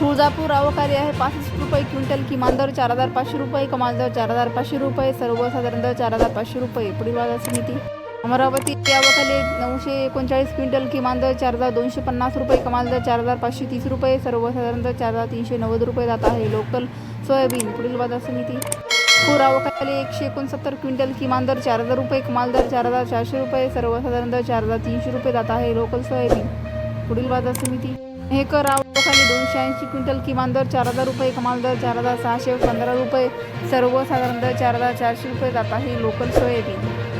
तुळजापूर अवकारी आहे. पासष्ट रुपये क्विंटल किमान दर चार हजार पाचशे रुपये कमाल दर चार हजार पाचशे रुपये सर्वसाधारण दर चार हजार पाचशे रुपये. पुढील बाजार समिती. अमरावती अवकाली नऊशे एकोणचाळीस क्विंटल किमान दर चार हजार दोनशे पन्नास रुपये कमाल दर चार हजार पाचशे तीस रुपये सर्वसाधारण दर चार हजार तीनशे नव्वद रुपये जात आहे. Local soybean. पुढील बाजार समिती. पूर अवकाली एकशे एकोणसत्तर क्विंटल किमान दर चार हजार रुपये कमाल दर चार हजार चारशे रुपये सर्वसाधारण दर चार हजार तीनशे रुपये जात आहे. Local soybean. पुढील बाजार समिती. हेकर खाली दोनशे ऐंशी क्विंटल किमान दर चार हजार रुपये कमाल दर चार हजार सहाशे पंधरा रुपये सर्वसाधारण दर चार हजार चारशे रुपये जाता ही लोकल सोयाबीन.